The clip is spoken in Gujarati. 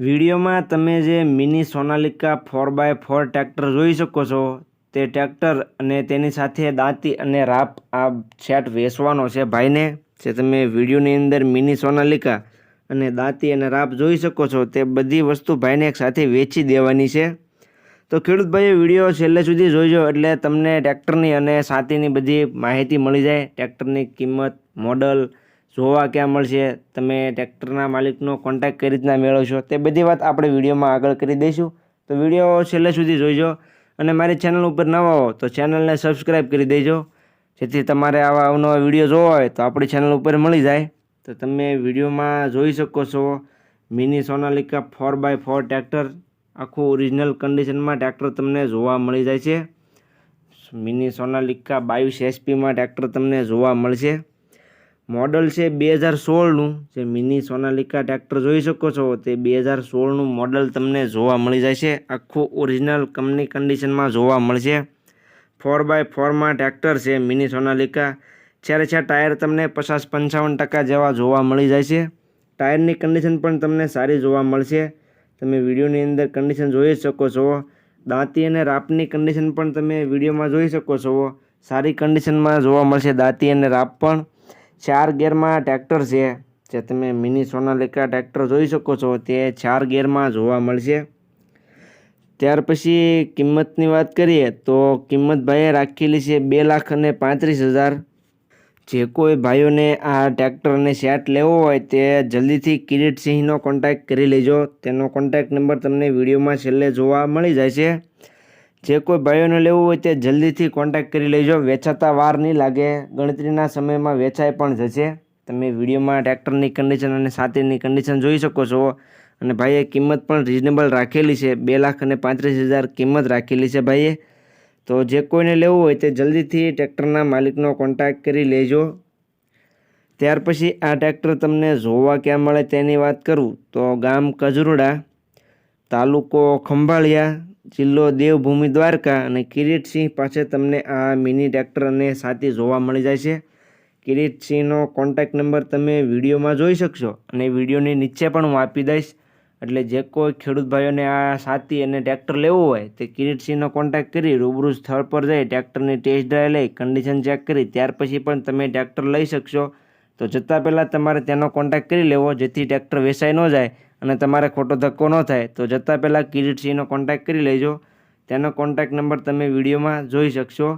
વિડીયોમાં તમે જે mini Sonalika four by four tractor જોઈ શકો છો, તે ટ્રેક્ટર અને તેની સાથે દાંતી અને રાપ આ સેટ વેચવાનો છે ભાઈને. જે તમે વિડીયોની અંદર મિની સોનાલિકા અને દાંતી અને રાપ જોઈ શકો છો, તે બધી વસ્તુ ભાઈને એક સાથે વેચી દેવાની છે. તો ખેડૂત ભાઈઓ, વીડિયો છેલ્લે સુધી જોઈજો એટલે તમને ટ્રેક્ટરની અને સાતીની બધી માહિતી મળી જાય. ટ્રેક્ટરની કિંમત, મોડલ જોવા ક્યાં મળશે, તમે ટ્રેક્ટરના માલિકનો કોન્ટેક્ટ કઈ રીતના મેળવશો, તે બધી વાત આપણે વિડીયોમાં આગળ કરી દઈશું. તો વીડિયો છેલ્લે સુધી જોઈજો અને મારી ચેનલ ઉપર નવા હો તો ચેનલને સબસ્ક્રાઈબ કરી દેજો. જેથી તમારે આવા અવનવા વીડિયો જોવા હોય તો આપણી ચેનલ ઉપર મળી જાય. તો તમે વિડીયોમાં જોઈ શકો છો mini Sonalika four by four tractor આખું ઓરિજિનલ કન્ડિશનમાં ટ્રેક્ટર તમને જોવા મળી જાય છે. મિની સોનાલિકા બાવીસ એસપીમાં ટ્રેક્ટર તમને જોવા મળશે. મોડલ છે બે હજાર સોળનું. જે મિની સોનાલિકા ટ્રેક્ટર જોઈ શકો છો, તે બે હજાર સોળનું મોડલ તમને જોવા મળી જાય છે આખું ઓરિજિનલ કંપની કન્ડિશનમાં જોવા મળશે. ફોર બાય ફોરમાં ટ્રેક્ટર છે મિની સોનાલિકા. છેરે ચાર ટાયર તમને પચાસ પંચાવન ટકા જેવા જોવા મળી જાય છે ટાયરની કન્ડિશન પણ તમને સારી જોવા મળશે. તમે વિડીયોની અંદર કન્ડિશન જોઈ શકો છો. દાંતી અને રાપની કન્ડિશન પણ તમે વિડીયોમાં જોઈ શકો છો. સારી કન્ડિશનમાં જોવા મળશે દાંતી અને રાપ પણ. ચાર ગેરમાં ટ્રેક્ટર છે, જે તમે મિની સોનાલિકા ટ્રેક્ટર જોઈ શકો છો, તે ચાર ગેરમાં જોવા મળશે. ત્યાર પછી કિંમતની વાત કરીએ, તો કિંમત ભાઈએ રાખેલી છે બે લાખ અને પાંત્રીસ હજાર. જે કોઈ ભાઈઓને આ ટ્રેક્ટરને સેટ લેવો હોય, તે જલ્દીથી કિરીટસિંહનો કોન્ટેક્ટ કરી લેજો. તેનો કોન્ટેક્ટ નંબર તમને વિડીયોમાં છેલ્લે જોવા મળી જાય છે. જે કોઈ ભાઈઓને લેવું હોય તે જલ્દીથી કોન્ટેક્ટ કરી લેજો. વેચાતા વાર નહીં લાગે. ગણતરીના સમયમાં વેચાઈ પણ જશે. તમે વિડીયોમાં ટ્રેક્ટરની કન્ડિશન અને સાતીની કન્ડિશન જોઈ શકો છો. અને ભાઈએ કિંમત પણ રિઝનેબલ રાખેલી છે. બે લાખ અને પાંત્રીસ હજાર કિંમત રાખેલી છે ભાઈએ. તો જે કોઈને લેવું હોય તે જલ્દીથી ટ્રેક્ટરના માલિકનો કોન્ટેક્ટ કરી લેજો. ત્યાર પછી આ ટ્રેક્ટર તમને જોવા ક્યાં મળે તેની વાત કરું. તો ગામ કજરુડા, તાલુકો ખંભાળિયા જિલ્લો દેવભૂમિ દ્વારકા અને કિરીટસિંહ પાસે તમને આ મિની ટ્રેક્ટર અને સાથી જોવા મળી જાય છે. કિરીટસિંહનો કોન્ટેક્ટ નંબર તમે વિડીયોમાં જોઈ શકશો અને વિડીયોની નીચે પણ હું આપી દઈશ. એટલે જે કોઈ ખેડૂત ભાઈઓને આ સાથી અને ટ્રેક્ટર લેવું હોય તે કિરીટસિંહનો કોન્ટેક્ટ કરી રૂબરૂ સ્થળ પર જઈ ટ્રેક્ટરની ટેસ્ટ ડ્રાઈવ લઈ કન્ડિશન ચેક કરી ત્યાર પછી પણ તમે ટ્રેક્ટર લઈ શકશો. તો જતાં પહેલાં તમારે તેનો કોન્ટેક્ટ કરી લેવો જેથી ટ્રેક્ટર વેચાઈ ન જાય. અને તમારે ખોટો ધક્કો ન થાય, તો જતાં પહેલાં કિરીટસિંહનો કોન્ટેક્ટ કરી લેજો. તેનો કોન્ટેક્ટ નંબર તમે વિડીયોમાં જોઈ શકશો.